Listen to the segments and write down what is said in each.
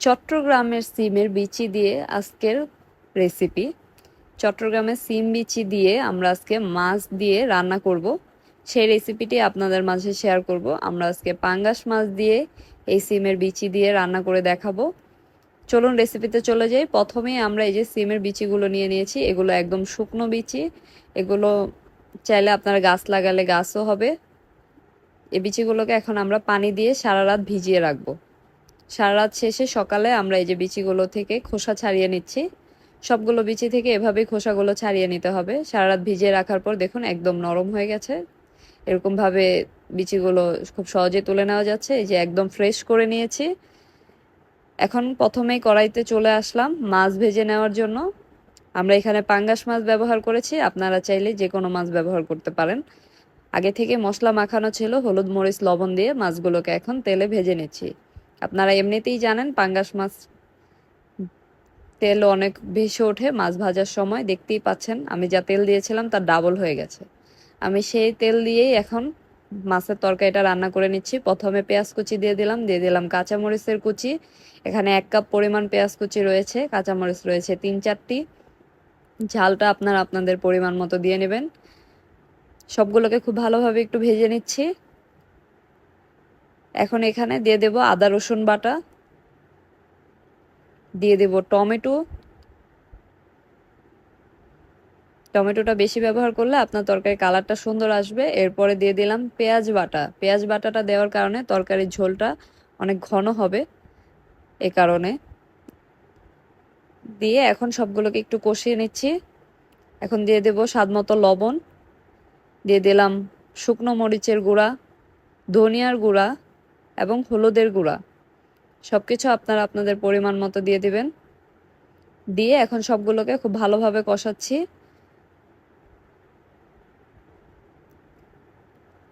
চট্টগ্রামের সিমের বিচি দিয়ে আজকের রেসিপি চট্টগ্রামের সিম বিচি দিয়ে আমরা আজকে মাছ দিয়ে রান্না করব। সেই রেসিপিটি আপনাদের মাঝে শেয়ার করব। আমরা আজকে পাঙ্গাস মাছ দিয়ে এই সিমের বিচি দিয়ে রান্না করে দেখাবো। চলুন রেসিপিতে চলে যাই। প্রথমেই আমরা এই যে সিমের বিচিগুলো নিয়ে নিয়েছি, এগুলো একদম শুকনো বিচি। এগুলো চাইলে আপনারা গাছ লাগালে গাছও হবে। এই বিচিগুলোকে এখন আমরা পানি দিয়ে সারা রাত ভিজিয়ে রাখব। সারা রাত শেষে সকালে আমরা এই যে বিচিগুলো থেকে খোসা ছাড়িয়ে নিচ্ছি। সবগুলো বিচি থেকে এভাবেই খোসাগুলো ছাড়িয়ে নিতে হবে। সারা রাত ভিজিয়ে রাখার পর দেখুন একদম নরম হয়ে গেছে। এরকমভাবে বিচিগুলো খুব সহজে তুলে নেওয়া যাচ্ছে। এই যে একদম ফ্রেশ করে নিয়েছি। এখন প্রথমেই কড়াইতে চলে আসলাম মাছ ভেজে নেওয়ার জন্য। আমরা এখানে পাঙ্গাস মাছ ব্যবহার করেছি। আপনারা চাইলে যে কোনো মাছ ব্যবহার করতে পারেন। আগে থেকে মশলা মাখানো ছিল হলুদ মরিচ লবণ দিয়ে মাছগুলোকে এখন তেলে ভেজে নিচ্ছি। আপনারা এমনিতেই জানেন, পাঙ্গাস মাছ তেল অনেক বেশি ওঠে, মাছ ভাজার সময়। দেখতেই পাচ্ছেন, আমি যা তেল দিয়েছিলাম তার ডাবল হয়ে গেছে। আমি সেই তেল দিয়েই এখন মাছের তরকারিটা রান্না করে নিচ্ছি। প্রথমে পেঁয়াজ কুচি দিয়ে দিলাম দিয়ে দিলাম কাঁচামরিচের কুচি। এখানে এক কাপ পরিমাণ পেঁয়াজ কুচি রয়েছে, কাঁচামরিচ রয়েছে তিন চারটি। ঝালটা আপনারা আপনাদের পরিমাণ মতো দিয়ে নেবেন। সবগুলোকে খুব ভালোভাবে একটু ভেজে নিচ্ছি। এখন এখানে দিয়ে দেব আদা, রসুন বাটা। দিয়ে দেব টমেটো। টমেটোটা বেশি ব্যবহার করলে আপনার তরকারির কালারটা সুন্দর আসবে। এরপরে দিয়ে দিলাম পেঁয়াজ বাটা। পেঁয়াজ বাটাটা দেওয়ার কারণে তরকারির ঝোলটা অনেক ঘন হবে এ কারণে। দিয়ে এখন সবগুলোকে একটু কষিয়ে নিচ্ছি। এখন দিয়ে দেব স্বাদ মতো লবণ। দিয়ে দিলাম শুকনো মরিচের গুঁড়া, ধনিয়ার গুঁড়া। এবং হলুদের গুঁড়া। সব কিছু আপনারা আপনাদের পরিমাণ মতো দিয়ে দিবেন। দিয়ে এখন সবগুলোকে খুব ভালোভাবে কষাচ্ছি।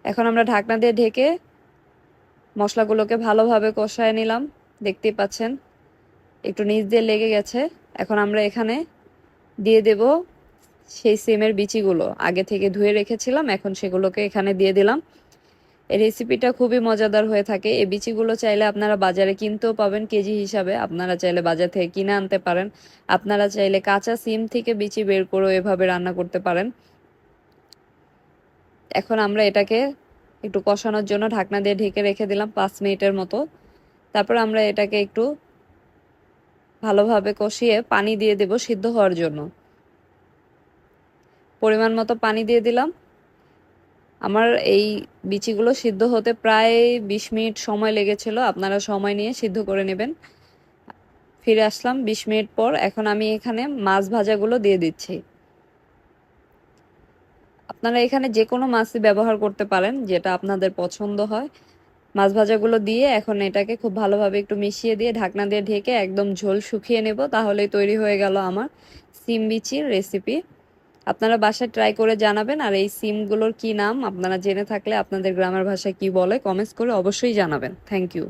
এখন আমরা ঢাকনা দিয়ে ঢেকে মশলাগুলোকে ভালোভাবে কষায় নিলাম। দেখতেই পাচ্ছেন, একটু নিচ দিয়ে লেগে গেছে। এখন আমরা এখানে দিয়ে দেব সেই সিমের বিচিগুলো। আগে থেকে ধুয়ে রেখেছিলাম, এখন সেগুলোকে এখানে দিয়ে দিলাম। এই রেসিপিটা খুবই মজাদার হয়ে থাকে। এই বিচিগুলো চাইলে আপনারা বাজারে কিনতেও পাবেন কেজি হিসাবে। আপনারা চাইলে বাজার থেকে কিনে আনতে পারেন। আপনারা চাইলে কাঁচা সিম থেকে বিচি বের করেও এভাবে রান্না করতে পারেন। এখন আমরা এটাকে একটু কষানোর জন্য ঢাকনা দিয়ে ঢেকে রেখে দিলাম পাঁচ মিনিটের মতো। তারপর আমরা এটাকে একটু ভালোভাবে কষিয়ে পানি দিয়ে দেব সিদ্ধ হওয়ার জন্য। পরিমাণ মতো পানি দিয়ে দিলাম। আমার এই বিচিগুলো সিদ্ধ হতে প্রায় বিশ মিনিট সময় লেগেছিল, আপনারা সময় নিয়ে সিদ্ধ করে নেবেন। ফিরে আসলাম বিশ মিনিট পর, এখন আমি এখানে মাছ ভাজাগুলো দিয়ে দিচ্ছি। আপনারা এখানে যে কোনো মাছই ব্যবহার করতে পারেন, যেটা আপনাদের পছন্দ হয়। মাছ ভাজাগুলো দিয়ে এখন এটাকে খুব ভালোভাবে একটু মিশিয়ে দিয়ে ঢাকনা দিয়ে ঢেকে একদম ঝোল শুকিয়ে নেব, তাহলেই তৈরি হয়ে গেল আমার সিম বিচির রেসিপি আপনারা বাসায় ট্রাই করে জানাবেন আর এই সিমগুলোর কি নাম? আপনারা জেনে থাকলে আপনাদের গ্রামের ভাষায় কি বলে? কমেন্টস করে অবশ্যই জানাবেন। Thank you